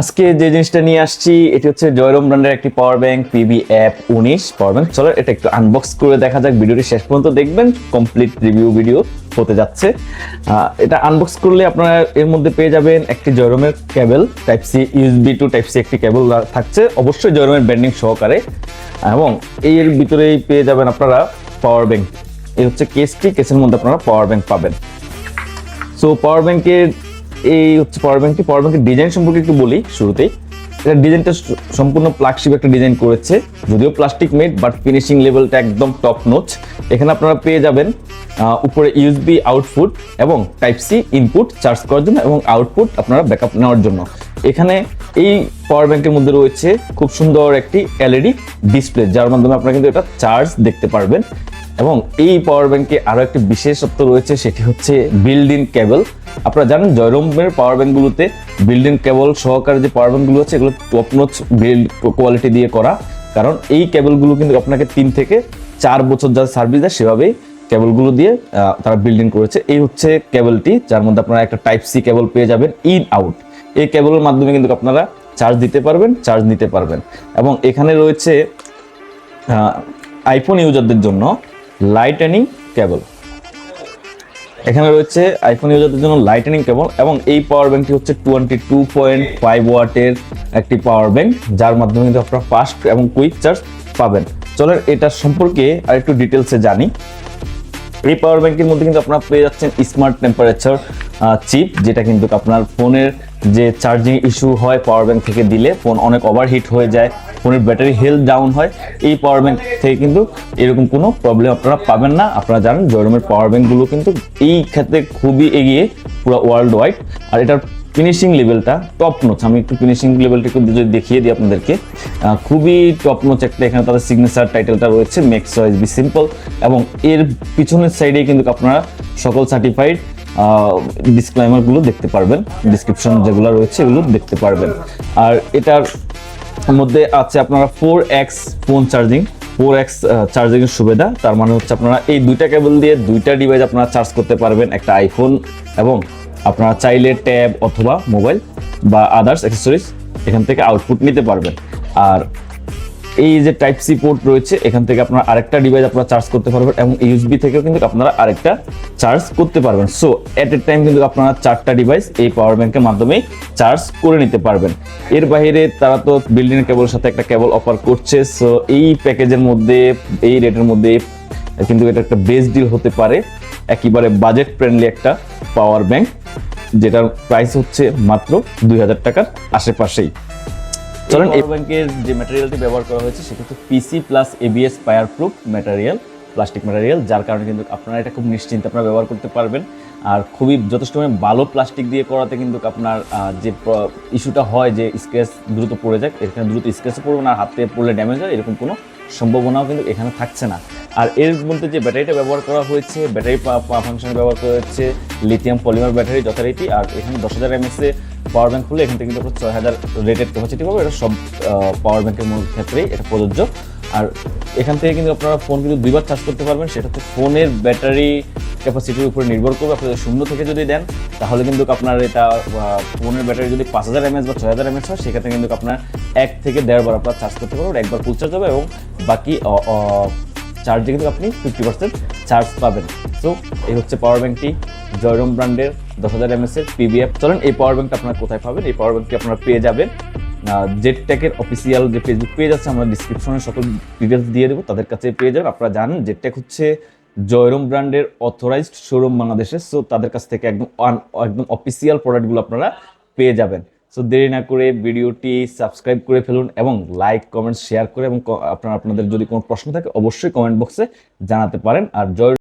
আজকে যে জিনিসটা নিয়ে আসছি, এটি হচ্ছে জয়রম ব্র্যান্ডের একটি পাওয়ার ব্যাংক পিবি অ্যাপ উনিশ পাওয়ার ব্যাংক চলো, এটা একটু আনবক্স করে দেখা যাক, ভিডিওটি শেষ পর্যন্ত দেখবেন কমপ্লিট রিভিউ ভিডিও হতে যাচ্ছে। এটা আনবক্স করলে আপনারা এর মধ্যে পেয়ে যাবেন একটি জয়রমের cable type C USB to type C একটি কেবল থাকছে। অবশ্যই জয়রমের ব্যান্ডিং সহকারে। এবং এর ভিতরেই পেয়ে যাবেন আপনারা পাওয়ার ব্যাংক এই হচ্ছে কেসটি কেসের মধ্যে আপনারা পাওয়ার ব্যাংক পাবেন। সো পাওয়ার ব্যাংকের এই হচ্ছে পাওয়ার ব্যাংকটি পাওয়ার ব্যাংকের ডিজাইন সম্পর্কে একটু বলি শুরুতেই। এটা ডিজাইনটা সম্পূর্ণ প্লাগশিপ একটা ডিজাইন করেছে। যদিও প্লাস্টিক মেড বাট ফিনিশিং লেভেলটা একদম টপ নোচ এখানে আপনারা পেয়ে যাবেন উপরে ইউএসবি আউটপুট এবং টাইপ সি ইনপুট চার্জ করার জন্য এবং আউটপুট আপনারা ব্যাকআপ নেওয়ার জন্য। এখানে এই পাওয়ার ব্যাংকের মধ্যে রয়েছে খুব সুন্দর একটি এলইডি ডিসপ্লে যার মাধ্যমে আপনারা কিন্তু এটা চার্জ দেখতে পারবেন। এবং এই পাওয়ার ব্যাংকে আরও একটি বিশেষত্ব রয়েছে, সেটি হচ্ছে বিল্ড ইন কেবল আপনারা জানেন জয়রমের পাওয়ার ব্যাংকগুলোতে বিল্ড ইন কেবল সহকারে যে পাওয়ার ব্যাংকগুলো আছে, এগুলো টপ নোচ বিল্ড কোয়ালিটি দিয়ে করা। কারণ এই কেবলগুলো কিন্তু আপনাকে তিন থেকে চার বছর যা সার্ভিস দেয়, সেভাবেই কেবলগুলো দিয়ে তারা বিল্ডিং করেছে। এই হচ্ছে কেবলটি যার মধ্যে আপনারা একটা টাইপ সি কেবল পেয়ে যাবেন ইন আউট এই কেবলের মাধ্যমে কিন্তু আপনারা চার্জ দিতে পারবেন চার্জ নিতে পারবেন। এবং এখানে রয়েছে আইফোন ইউজারদের জন্য লাইটেনিং কেবল এখানে রয়েছে আইফোন ইউজারদের জন্য লাইটেনিং কেবল এবং এই পাওয়ার ব্যাংকটি হচ্ছে টোয়েন্টি টু পয়েন্ট ফাইভ ওয়াটের একটি পাওয়ার ব্যাংক যার মাধ্যমে কিন্তু আপনারা ফাস্ট এবং কুইক চার্জ পাবেন। চলেন এটা সম্পর্কে আর একটু ডিটেলসে জানি। এই পাওয়ার ব্যাংকের মধ্যে কিন্তু আপনারা পেয়ে যাচ্ছেন স্মার্ট টেম্পারেচার চিপ যেটা কিন্তু আপনার ফোনের যে চার্জিং ইস্যু হয় পাওয়ার ব্যাংক থেকে দিলে ফোন অনেক ওভারহিট হয়ে যায়। ফোনের ব্যাটারি হেলথ ডাউন হয়, এই পাওয়ার ব্যাংক থেকে কিন্তু এরকম কোনো প্রবলেম আপনারা পাবেন না। আপনারা জানেন জয়রমের পাওয়ার ব্যাংকগুলো কিন্তু এই ক্ষেত্রে খুবই এগিয়ে পুরো ওয়ার্ল্ড ওয়াইড আর এটার ফিনিশিং লেভেলটা টপ নোচ আমি একটু ফিনিশিং লেভেলটা একটু যদি দেখিয়ে দিই আপনাদেরকে খুবই টপ নোচ একটা এখানে তাদের সিগনেচার টাইটেলটা রয়েছে মেক্স ওয়াইজ বি সিম্পল এবং এর পিছনের সাইডে কিন্তু আপনারা সকল সার্টিফাইড ডিসক্লাইমারগুলো দেখতে পারবেন। ডিসক্রিপশন যেগুলো রয়েছে এগুলো দেখতে পারবেন। আর এটার মধ্যে আছে আপনারা four X phone charging four X charging এর সুবিধা। তার মানে হচ্ছে আপনারা এই দুইটা কেবল দিয়ে দুইটা ডিভাইস আপনারা চার্জ করতে পারবেন, একটা আইফোন এবং আপনারা চাইলে ট্যাব অথবা মোবাইল বা আদার্স অ্যাক্সেসরিজ এখান থেকে আউটপুট নিতে পারবেন। আর এই যে টাইপ সি পোর্ট রয়েছে, এখান থেকে আপনারা আরেকটা ডিভাইস আপনারা চার্জ করতে পারবেন এবং ইউএসবি থেকেও কিন্তু আপনারা আরেকটা চার্জ করতে পারবেন। সো এট এ টাইম কিন্তু আপনারা চারটা ডিভাইস এই পাওয়ার ব্যাংকের মাধ্যমে চার্জ করে নিতে পারবেন। এর বাইরে তারা তো বিল্ডিং কেবলের সাথে একটা কেবল অফার করছে। সো এই প্যাকেজের মধ্যে, এই রেটের মধ্যে কিন্তু এটা একটা বেস্ট ডিল হতে পারে। একেবারে বাজেট ফ্রেন্ডলি একটা পাওয়ার ব্যাংক যেটার প্রাইস হচ্ছে মাত্র দুই হাজার টাকার আশেপাশেই। চলেন এই ব্যাংকের যে ম্যাটেরিয়ালটি ব্যবহার করা হয়েছে সেটা হচ্ছে PC plus ABS fire proof material plastic material যার কারণে কিন্তু আপনারা এটা খুব নিশ্চিন্তে আপনারা ব্যবহার করতে পারবেন। আর খুবই যথেষ্ট ভালো প্লাস্টিক দিয়ে করাতে কিন্তু আপনার যে ইস্যুটা হয় যে স্ক্র্যাচ দ্রুত পড়ে যায় এখানে দ্রুত স্ক্র্যাচে পড়বে না হাতে পড়লে ড্যামেজ হয় এরকম কোনো সম্ভাবনাও কিন্তু এখানে থাকছে না। আর এর মধ্যে যে ব্যাটারিটা ব্যবহার করা হয়েছে ব্যাটারি ফাংশনে ব্যবহার করা হচ্ছে লিথিয়াম পলিমার ব্যাটারি যথারীতি আর এখানে দশ হাজার এমএসে পাওয়ার ব্যাংক খুলে এখান থেকে কিন্তু ছয় হাজার রেটেড ক্যাপাসিটি পাবো। এটা সব পাওয়ার ব্যাংকের ক্ষেত্রেই এটা প্রযোজ্য। আর এখান থেকে কিন্তু আপনারা ফোন কিন্তু দুইবার চার্জ করতে পারবেন। সেটা হচ্ছে ফোনের ব্যাটারি ক্যাপাসিটির উপরে নির্ভর করবে। আপনি শূন্য থেকে যদি দেন, তাহলে কিন্তু আপনার এটা ফোনের ব্যাটারি যদি পাঁচ হাজার এমএস বা ছয় হাজার এমএস হয়, সেক্ষেত্রে কিন্তু আপনার এক থেকে দেড় বার আপনার চার্জ করতে পারবেন। একবার ফুল চার্জ হবে এবং বাকি চার্জে কিন্তু আপনি ফিফটি পার্সেন্ট চার্জ পাবেন। সো এই হচ্ছে পাওয়ার ব্যাংকটি জয়রম ব্র্যান্ডের দশ হাজার এমএস এর পিবিএফ চলেন, এই পাওয়ার ব্যাংকটা আপনারা কোথায় পাবেন? এই পাওয়ার ব্যাংকটি আপনারা পেয়ে যাবেন। জেড টেকের অফিসিয়াল যে ফেসবুক পেজ আছে, আমরা ডিসক্রিপশনে সকল ডিটেলস দিয়ে দেবো, তাদের কাছে পেয়ে যাবেন। আপনারা জানেন জেড টেক হচ্ছে জয়রম ব্র্যান্ডের অথরাইজড শোরুম বাংলাদেশে। সো তাদের কাছ থেকে একদম একদম অফিসিয়াল প্রোডাক্টগুলো আপনারা পেয়ে যাবেন। সো দেরি না করে ভিডিওটি সাবস্ক্রাইব করে ফেলুন এবং লাইক কমেন্ট শেয়ার করে এবং আপনার, আপনাদের যদি কোনো প্রশ্ন থাকে, অবশ্যই কমেন্ট বক্সে জানাতে পারেন। আর জয়